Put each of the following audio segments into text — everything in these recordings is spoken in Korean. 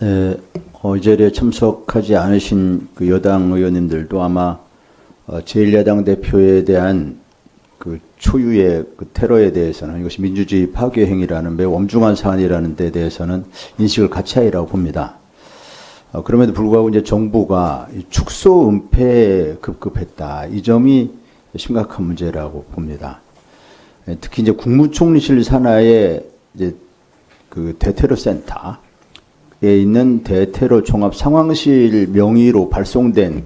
네, 어, 이 자리에 참석하지 않으신 그 여당 의원님들도 아마 어, 제1야당 대표에 대한 그 초유의 그 테러에 대해서는 이것이 민주주의 파괴 행위라는 매우 엄중한 사안이라는 데 대해서는 인식을 같이 하리라고 봅니다. 어, 그럼에도 불구하고 이제 정부가 이 축소 은폐에 급급했다. 이 점이 심각한 문제라고 봅니다. 예, 특히 이제 국무총리실 산하에 이제 그 대테러 센터에 있는 대테러 종합 상황실 명의로 발송된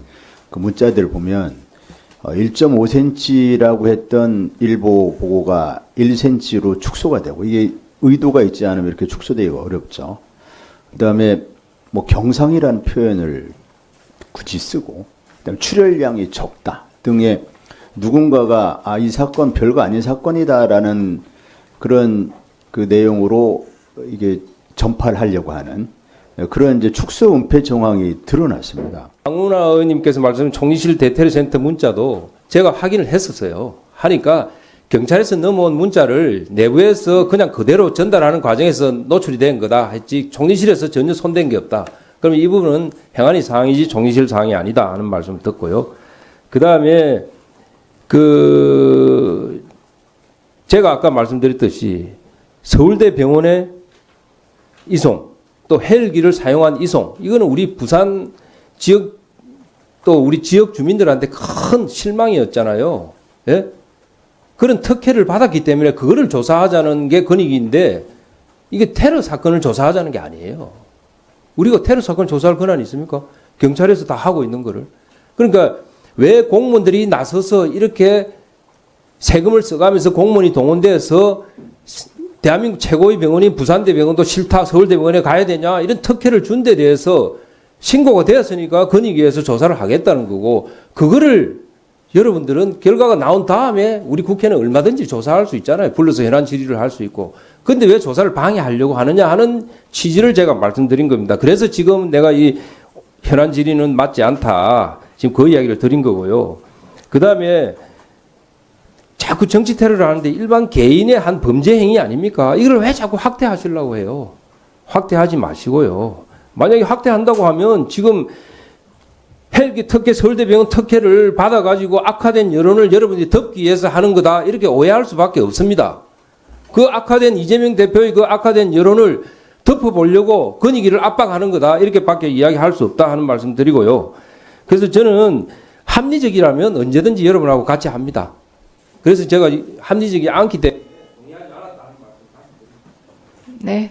그 문자들 보면 어, 1.5cm라고 했던 일보 보고가 1cm로 축소가 되고 이게 의도가 있지 않으면 이렇게 축소되기가 어렵죠. 그다음에 뭐 경상이라는 표현을 굳이 쓰고 그다음 출혈량이 적다 등의 누군가가 아 이 사건 별거 아닌 사건이다라는 그런 그 내용으로 이게 전파를 하려고 하는 그런 이제 축소 은폐 정황이 드러났습니다. 강훈아 의원님께서 말씀하신 총리실 대테러 센터 문자도 제가 확인을 했었어요. 하니까 경찰에서 넘어온 문자를 내부에서 그냥 그대로 전달하는 과정에서 노출이 된 거다 했지 총리실에서 전혀 손댄 게 없다. 그럼 이 부분은 행안위 사항이지 총리실 사항이 아니다 하는 말씀 을 듣고요. 그 다음에 그 제가 아까 말씀드렸듯이 서울대 병원의 이송 또 헬기를 사용한 이송 이거는 우리 부산 지역 또 우리 지역 주민들한테 큰 실망이었잖아요. 예? 그런 특혜를 받았기 때문에 그거를 조사하자는 게 권익인데 이게 테러 사건을 조사하자는 게 아니에요. 우리가 테러 사건 조사할 권한이 있습니까? 경찰에서 다 하고 있는 거를. 그러니까 왜 공무원들이 나서서 이렇게 세금을 써가면서 공무원이 동원돼서 대한민국 최고의 병원인 부산대병원도 싫다 서울대병원에 가야 되냐 이런 특혜를 준 데 대해서 신고가 되었으니까 권익위에서 조사를 하겠다는 거고 그거를 여러분들은 결과가 나온 다음에 우리 국회는 얼마든지 조사할 수 있잖아요. 불러서 현안 질의를 할 수 있고. 근데 왜 조사를 방해하려고 하느냐 하는 취지를 제가 말씀드린 겁니다. 그래서 지금 내가 이 현안 질의는 맞지 않다. 지금 그 이야기를 드린 거고요. 그 다음에 자꾸 정치 테러를 하는데 일반 개인의 한 범죄 행위 아닙니까? 이걸 왜 자꾸 확대하시려고 해요? 확대하지 마시고요. 만약에 확대한다고 하면 지금 헬기 특혜 서울대병원 특혜를 받아가지고 악화된 여론을 여러분들이 덮기 위해서 하는 거다 이렇게 오해할 수밖에 없습니다. 그 악화된 이재명 대표의 그 악화된 여론을 덮어보려고 권익위를 압박하는 거다 이렇게밖에 이야기할 수 없다 하는 말씀 드리고요. 그래서 저는 합리적이라면 언제든지 여러분하고 같이 합니다. 그래서 제가 합리적이 않기 때문에 네.